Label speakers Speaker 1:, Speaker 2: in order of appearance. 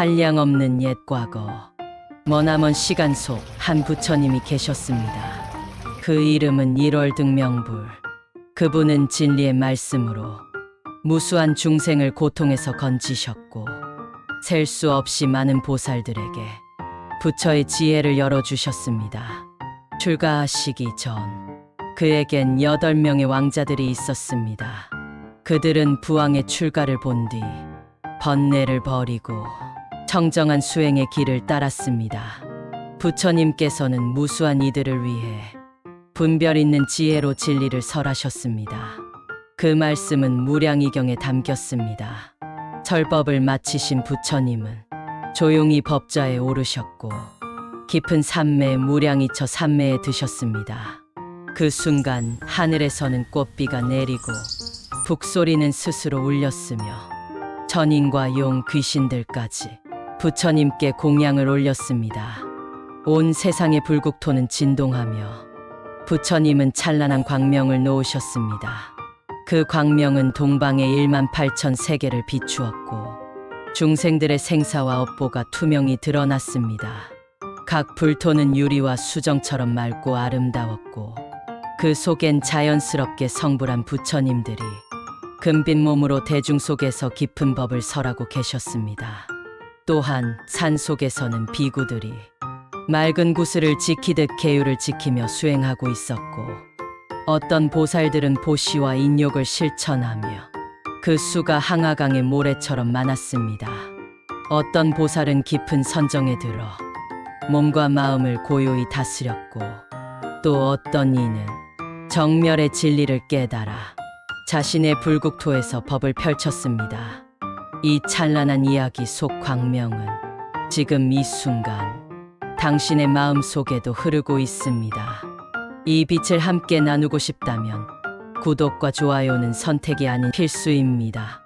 Speaker 1: 한량없는 옛 과거 머나먼 시간 속 한 부처님이 계셨습니다. 그 이름은 1월 등명불. 그분은 진리의 말씀으로 무수한 중생을 고통에서 건지셨고 셀 수 없이 많은 보살들에게 부처의 지혜를 열어주셨습니다. 출가하시기 전 그에겐 여덟 명의 왕자들이 있었습니다. 그들은 부왕의 출가를 본 뒤 번뇌를 버리고 청정한 수행의 길을 따랐습니다. 부처님께서는 무수한 이들을 위해 분별 있는 지혜로 진리를 설하셨습니다. 그 말씀은 무량이경에 담겼습니다. 설법을 마치신 부처님은 조용히 법좌에 오르셨고 깊은 산매에 무량이 쳐 산매에 드셨습니다. 그 순간 하늘에서는 꽃비가 내리고 북소리는 스스로 울렸으며 천인과 용 귀신들까지 부처님께 공양을 올렸습니다. 온 세상의 불국토는 진동하며 부처님은 찬란한 광명을 놓으셨습니다. 그 광명은 동방의 1만 8천 세계를 비추었고 중생들의 생사와 업보가 투명히 드러났습니다. 각 불토는 유리와 수정처럼 맑고 아름다웠고 그 속엔 자연스럽게 성불한 부처님들이 금빛 몸으로 대중 속에서 깊은 법을 설하고 계셨습니다. 또한 산 속에서는 비구들이 맑은 구슬을 지키듯 계율을 지키며 수행하고 있었고 어떤 보살들은 보시와 인욕을 실천하며 그 수가 항아강의 모래처럼 많았습니다. 어떤 보살은 깊은 선정에 들어 몸과 마음을 고요히 다스렸고 또 어떤 이는 정멸의 진리를 깨달아 자신의 불국토에서 법을 펼쳤습니다. 이 찬란한 이야기 속 광명은 지금 이 순간 당신의 마음 속에도 흐르고 있습니다. 이 빛을 함께 나누고 싶다면 구독과 좋아요는 선택이 아닌 필수입니다.